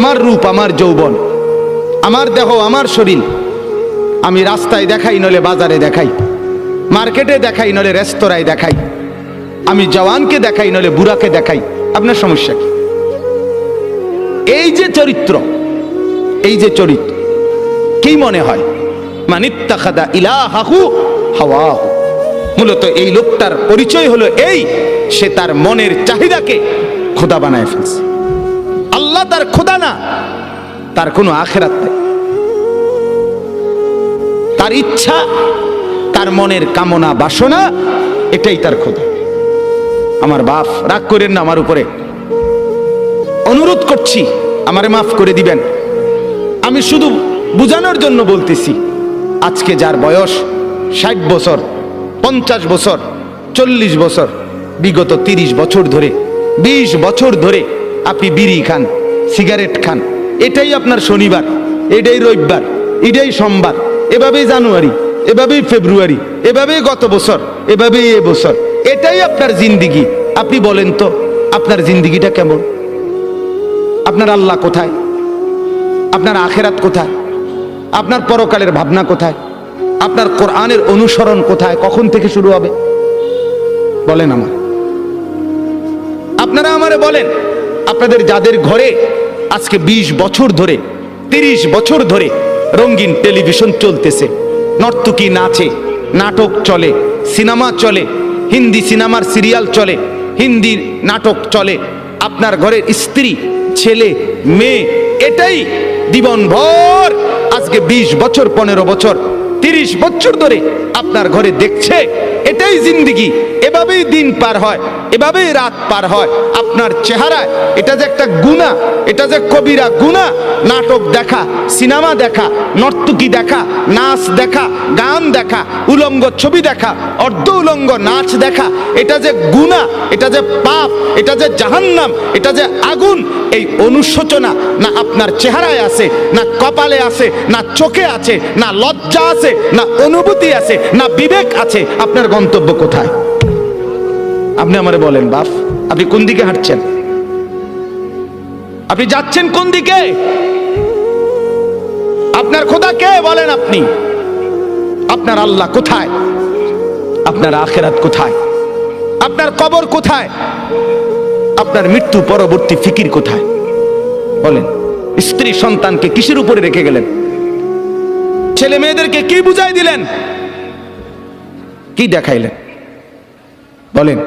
আমার রূপ, আমার যৌবন, আমার দেহ, আমার শরীর, আমি রাস্তায় দেখাই নলে বাজারে দেখাই, মার্কেটে দেখাই নলে রেস্তোরাঁয় দেখাই, আমি জওয়ানকে দেখাই নলে বুড়াকে দেখাই, আপনার সমস্যা কি? এই যে চরিত্র, এই যে চরিত্র, কি মনে হয়? মানিত্তাখাদা মূলত এই লোকটার পরিচয় হলো এই, সে তার মনের চাহিদাকে খোদা বানায় ফেলছে। আল্লাহ তার খোদা না, তার কোনো আখেরাত নেই। তার ইচ্ছা, তার মনের কামনা, বাসনা, এটাই তার খোদা আমার বাপ, রাগ করেন না আমার উপরে। অনুরোধ করছি, আমারে মাফ করে দিবেন। আমি শুধু বুঝানোর জন্য বলতেছি, আজকে যার বয়স ষাট বছর, পঞ্চাশ বছর, চল্লিশ বছর, বিগত তিরিশ বছর ধরে, বিশ বছর ধরে আপনি বিড়ি খান। সিগারেট খান। এটাই আপনার শনিবার, এটাই রবিবার, এটাই সোমবার, এভাবেই জানুয়ারি, এভাবেই ফেব্রুয়ারি, এভাবেই গত বছর, এভাবেই এ বছর। এটাই আপনার জিন্দিগি। আপনি বলেন তো, আপনার জিন্দিগিটা কেমন? আপনার আল্লাহ কোথায়? আপনার আখেরাত কোথায়? আপনার পরকালের ভাবনা কোথায়? আপনার কোরআনের অনুসরণ কোথায়? কখন থেকে শুরু হবে? বলেন আমার আপনারা আমারে বলেন, আপনাদের যাদের ঘরে আজকে ২০ বছর ধরে ৩০ বছর ধরে রঙিন টেলিভিশন চলতেছে। নর্তকী নাচে, নাটক চলে, সিনেমা চলে, হিন্দি সিনেমার সিরিয়াল চলে, হিন্দি নাটক চলে। আপনার ঘরের স্ত্রী, ছেলে, মেয়ে, এটাই জীবন ভর আজকে ২০ বছর, পনেরো বছর, তিরিশ বছর ধরে আপনার ঘরে দেখছে। এটাই জিন্দিগি, এভাবেই দিন পার হয়, এভাবেই রাত পার হয়। আপনার চেহারায় এটা যে একটা গুণা, এটা যে কবিরা গুণা, নাটক দেখা, সিনেমা দেখা, নর্তকী দেখা, নাচ দেখা, গান দেখা, উলঙ্গ ছবি দেখা, অর্ধ উলঙ্গ নাচ দেখা, এটা যে গুণা, এটা যে পাপ, এটা যে জাহান্নাম, এটা যে আগুন, এই অনুশোচনা না আপনার চেহারায় আছে, না কপালে আছে, না চোখে আছে, না লজ্জা আছে, না অনুভূতি আছে, না বিবেক আছে, আপনার গন্তব্য কোথায়? আপনি আমারে বলেন, বাপ, আপনি কোন দিকে হাঁটছেন? আপনি যাচ্ছেন কোন দিকে? আপনার খোদা কে বলেন আপনি? আপনার আল্লাহ কোথায়? আপনার আখেরাত কোথায়? আপনার কবর কোথায়? আপনার মৃত্যু পরবর্তী ফিকির কোথায়? বলেন, স্ত্রী সন্তানকে কিসের উপরে রেখে গেলেন? ছেলে মেয়েদেরকে কি বুঝাই দিলেন? কি দেখাইলেন? বলেন।